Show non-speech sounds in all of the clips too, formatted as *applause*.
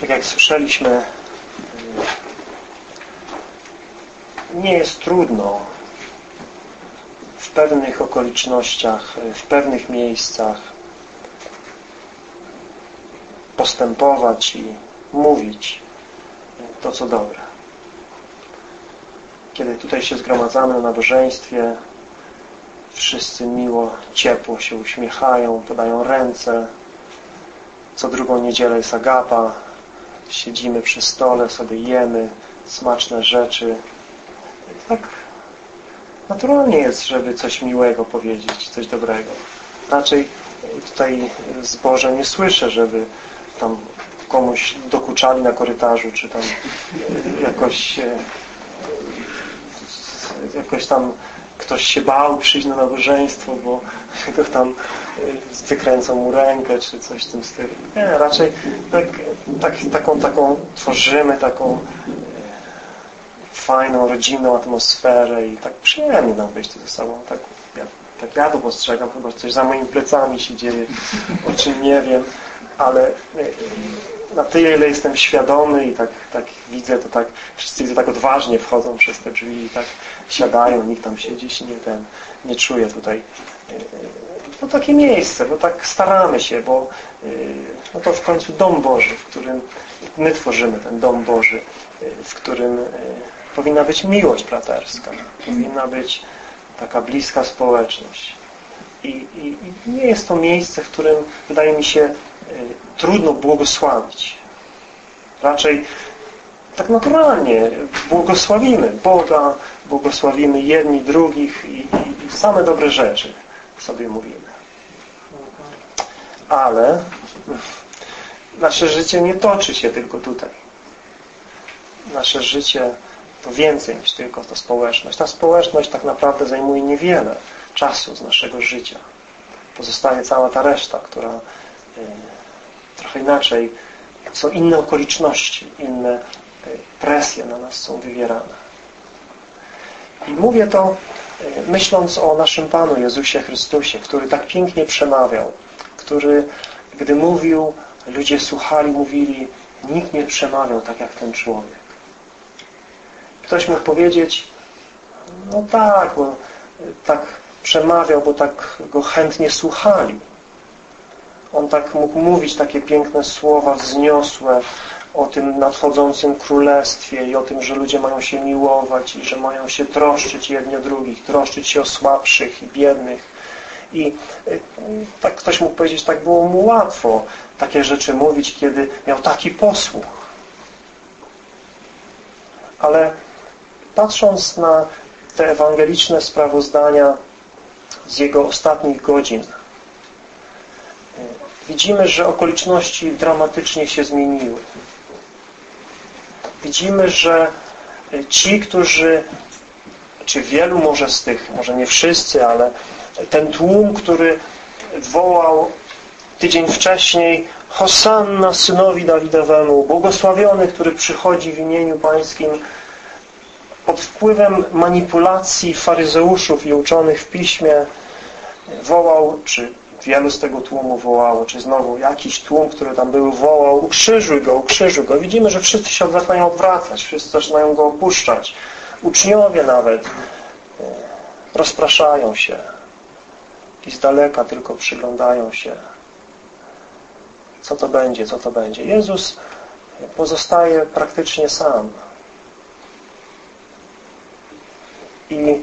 tak jak słyszeliśmy, nie jest trudno w pewnych okolicznościach, w pewnych miejscach postępować i mówić to, co dobre. Kiedy tutaj się zgromadzamy na nabożeństwie, wszyscy miło, ciepło się uśmiechają, podają ręce. Co drugą niedzielę jest agapa, siedzimy przy stole, sobie jemy smaczne rzeczy. Tak naturalnie jest, żeby coś miłego powiedzieć, coś dobrego. Raczej tutaj zboże nie słyszę, żeby tam komuś dokuczali na korytarzu, czy tam jakoś jakoś tam ktoś się bał przyjść na nabożeństwo, bo *laughs* go tam wykręcą mu rękę, czy coś w tym stylu. Nie, raczej tak, tak, taką, taką tworzymy taką fajną, rodzinną atmosferę i tak przyjemnie nam być ze sobą. Tak ja, tak ja to postrzegam, chyba coś za moimi plecami się dzieje, o czym nie wiem, ale na tyle, ile jestem świadomy i tak, tak widzę, to tak wszyscy widzę tak odważnie wchodzą przez te drzwi i tak siadają, nikt tam się gdzieś nie, ten, nie czuje tutaj. No takie miejsce, bo tak staramy się, bo no to w końcu dom Boży, w którym my tworzymy ten dom Boży, w którym powinna być miłość braterska, powinna być taka bliska społeczność. I, i, I, nie jest to miejsce, w którym wydaje mi się trudno błogosławić. Raczej tak naturalnie błogosławimy Boga, błogosławimy jedni drugich i, i same dobre rzeczy sobie mówimy. Ale nasze życie nie toczy się tylko tutaj. Nasze życie to więcej niż tylko ta społeczność. Ta społeczność tak naprawdę zajmuje niewiele czasu z naszego życia. Pozostaje cała ta reszta, która trochę inaczej, są inne okoliczności, inne presje na nas są wywierane. I mówię to myśląc o naszym Panu Jezusie Chrystusie, który tak pięknie przemawiał, który, gdy mówił, ludzie słuchali, mówili, nikt nie przemawiał tak jak ten człowiek. Ktoś mógł powiedzieć, no tak, bo tak przemawiał, bo tak go chętnie słuchali. On tak mógł mówić takie piękne słowa wzniosłe o tym nadchodzącym królestwie i o tym, że ludzie mają się miłować i że mają się troszczyć jedni o drugich, troszczyć się o słabszych i biednych. I y, tak ktoś mógł powiedzieć, tak było mu łatwo takie rzeczy mówić, kiedy miał taki posłuch. Ale patrząc na te ewangeliczne sprawozdania z jego ostatnich godzin, widzimy, że okoliczności dramatycznie się zmieniły. Widzimy, że ci, którzy, czy wielu może z tych, może nie wszyscy, ale ten tłum, który wołał tydzień wcześniej Hosanna synowi Dawidowemu, błogosławiony, który przychodzi w imieniu Pańskim pod wpływem manipulacji faryzeuszów i uczonych w piśmie wołał, czy wielu z tego tłumu wołało, czy znowu jakiś tłum, który tam był, wołał, ukrzyżuj go, ukrzyżuj go. Widzimy, że wszyscy się zaczynają odwracać, wszyscy zaczynają go opuszczać. Uczniowie nawet e, rozpraszają się i z daleka tylko przyglądają się. Co to będzie, co to będzie. Jezus pozostaje praktycznie sam. I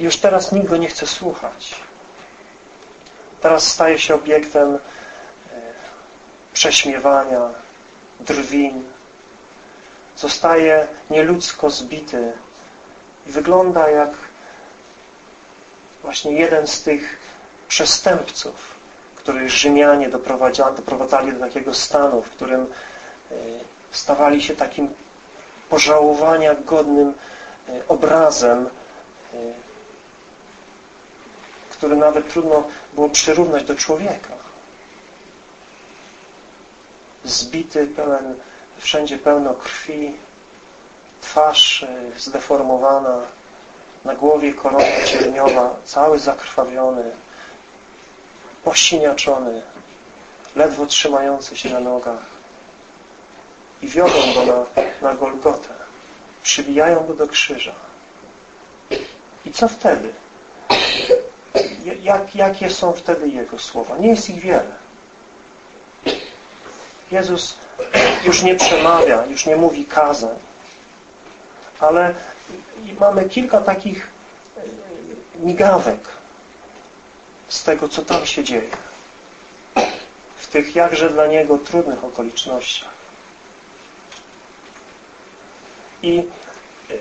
już teraz nikt go nie chce słuchać teraz staje się obiektem e, prześmiewania, drwin. Zostaje nieludzko zbity i wygląda jak właśnie jeden z tych przestępców, których Rzymianie doprowadzali do takiego stanu, w którym e, stawali się takim pożałowania godnym e, obrazem który nawet trudno było przyrównać do człowieka. Zbity, pełen, wszędzie pełno krwi, twarz e, zdeformowana, na głowie korona cierniowa, cały zakrwawiony, posiniaczony, ledwo trzymający się na nogach. i wiodą go na, na Golgotę. Przybijają go do krzyża. I co wtedy? Jak, jakie są wtedy Jego słowa? Nie jest ich wiele. Jezus już nie przemawia, już nie mówi kazań, ale mamy kilka takich e, migawek z tego, co tam się dzieje. W tych jakże dla Niego trudnych okolicznościach. I e,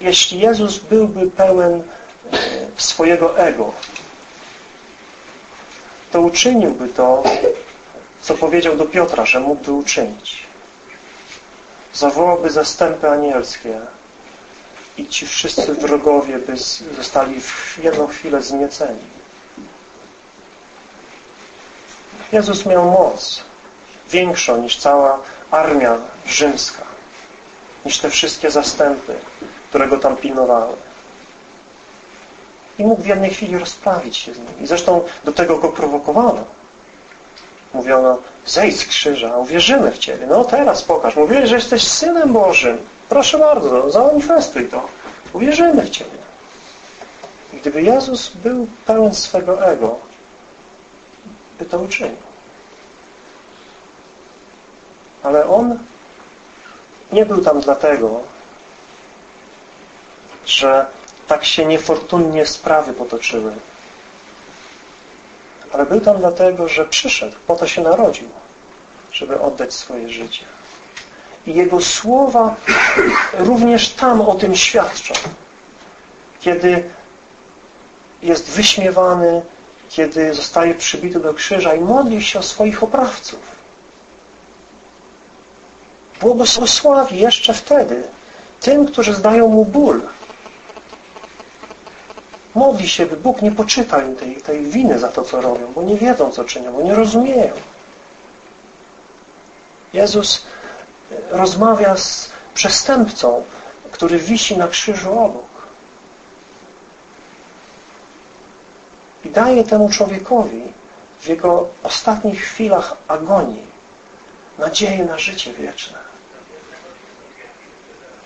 jeśli Jezus byłby pełen swojego ego, to uczyniłby to, co powiedział do Piotra, że mógłby uczynić. Zawołałby zastępy anielskie i ci wszyscy wrogowie by zostali w jedną chwilę zmieceni. Jezus miał moc większą niż cała armia rzymska, niż te wszystkie zastępy, które go tam pilnowały. I mógł w jednej chwili rozprawić się z nimi. I zresztą do tego go prowokowano. Mówiono, zejdź z krzyża, uwierzymy w Ciebie. No teraz pokaż. Mówili, że jesteś Synem Bożym. Proszę bardzo, zamanifestuj to. Uwierzymy w Ciebie. I gdyby Jezus był pełen swego ego, by to uczynił. Ale On nie był tam dlatego, że tak się niefortunnie sprawy potoczyły. Ale był tam dlatego, że przyszedł, po to się narodził, żeby oddać swoje życie. I Jego słowa również tam o tym świadczą. Kiedy jest wyśmiewany, kiedy zostaje przybity do krzyża i modli się o swoich oprawców. Błogosławi jeszcze wtedy tym, którzy zdają Mu ból, Modli się, by Bóg nie poczytał im tej, tej winy za to, co robią, bo nie wiedzą, co czynią, bo nie rozumieją. Jezus e, rozmawia z przestępcą, który wisi na krzyżu obok. I daje temu człowiekowi w jego ostatnich chwilach agonii nadzieję na życie wieczne.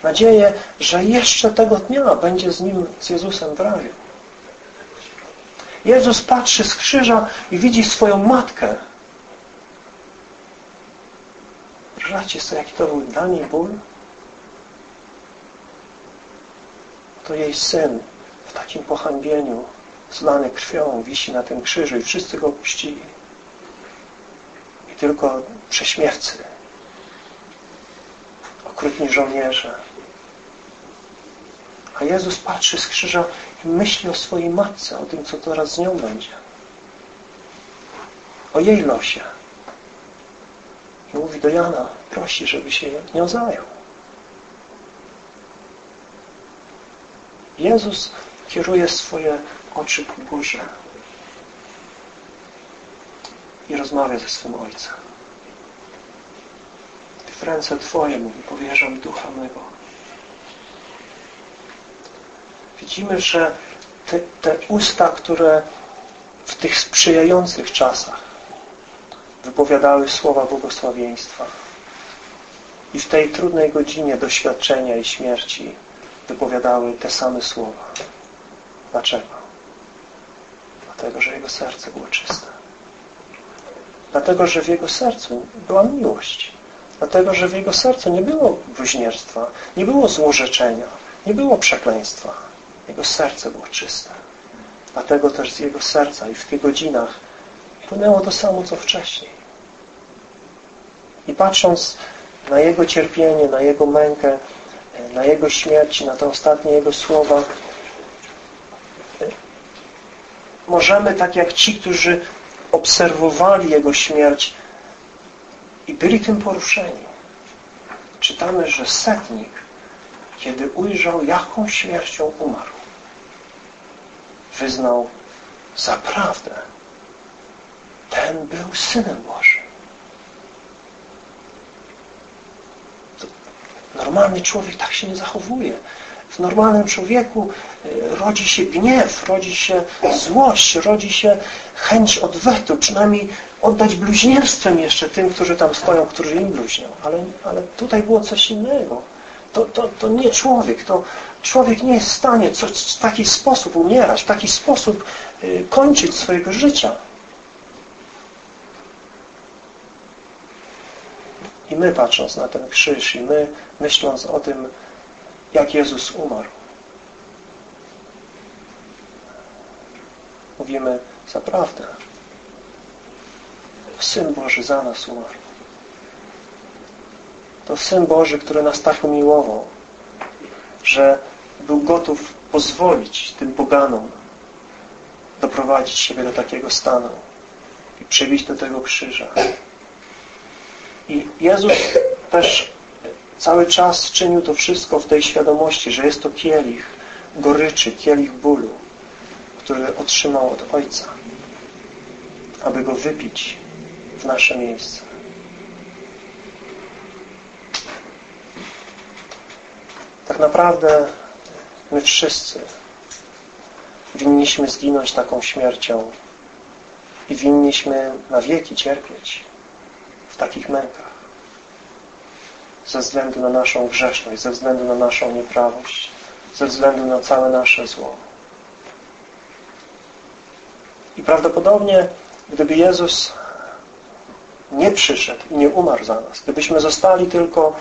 Nadzieję, że jeszcze tego dnia będzie z nim, z Jezusem w raju. Jezus patrzy z krzyża i widzi swoją matkę. Wyobraźcie sobie, jaki to był dla niej ból? To jej syn w takim pohańbieniu, zlany krwią, wisi na tym krzyżu i wszyscy go opuścili. I tylko prześmiewcy, okrutni żołnierze. A Jezus patrzy z krzyża myśli o swojej matce, o tym, co teraz z nią będzie. O jej losie. I mówi do Jana, prosi, żeby się nią zajął. Jezus kieruje swoje oczy ku górze i rozmawia ze swym Ojcem. W ręce Twoje, mówi, powierzam ducha mego. Widzimy, że te, te usta, które w tych sprzyjających czasach wypowiadały słowa błogosławieństwa i w tej trudnej godzinie doświadczenia i śmierci wypowiadały te same słowa. Dlaczego? Dlatego, że jego serce było czyste. Dlatego, że w jego sercu była miłość. Dlatego, że w jego sercu nie było bluźnierstwa, nie było złorzeczenia, nie było przekleństwa. Jego serce było czyste. Dlatego też z jego serca i w tych godzinach płynęło to samo, co wcześniej. I patrząc na Jego cierpienie, na Jego mękę, na Jego śmierć, na te ostatnie Jego słowa, możemy, tak jak ci, którzy obserwowali Jego śmierć i byli tym poruszeni, czytamy, że setnik, kiedy ujrzał, jaką śmiercią umarł, wyznał zaprawdę ten był Synem Bożym. Normalny człowiek tak się nie zachowuje. W normalnym człowieku y, rodzi się gniew, rodzi się złość, rodzi się chęć odwetu, przynajmniej oddać bluźnierstwem jeszcze tym, którzy tam stoją, którzy im bluźnią. Ale, ale tutaj było coś innego. To, to, to nie człowiek, to człowiek nie jest w stanie coś, w taki sposób umierać, w taki sposób y, kończyć swojego życia. I my patrząc na ten krzyż i my myśląc o tym, jak Jezus umarł, mówimy zaprawdę. Syn Boży za nas umarł. To Syn Boży, który nas tak umiłował, że był gotów pozwolić tym poganom doprowadzić siebie do takiego stanu i przybić do tego krzyża. I Jezus też cały czas czynił to wszystko w tej świadomości, że jest to kielich goryczy, kielich bólu, który otrzymał od Ojca, aby go wypić w nasze miejsce. Tak naprawdę my wszyscy winniśmy zginąć taką śmiercią i winniśmy na wieki cierpieć w takich mękach ze względu na naszą grzeszność, ze względu na naszą nieprawość, ze względu na całe nasze zło. I prawdopodobnie, gdyby Jezus nie przyszedł i nie umarł za nas, gdybyśmy zostali tylko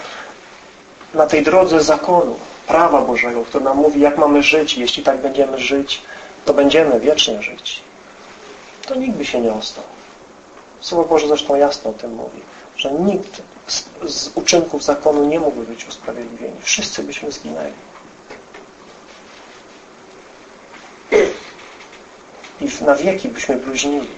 na tej drodze zakonu, prawa Bożego, który nam mówi, jak mamy żyć, jeśli tak będziemy żyć, to będziemy wiecznie żyć, to nikt by się nie ostał. Słowo Boże zresztą jasno o tym mówi, że nikt z, z uczynków zakonu nie mógłby być usprawiedliwieni. Wszyscy byśmy zginęli. I na wieki byśmy bluźnili.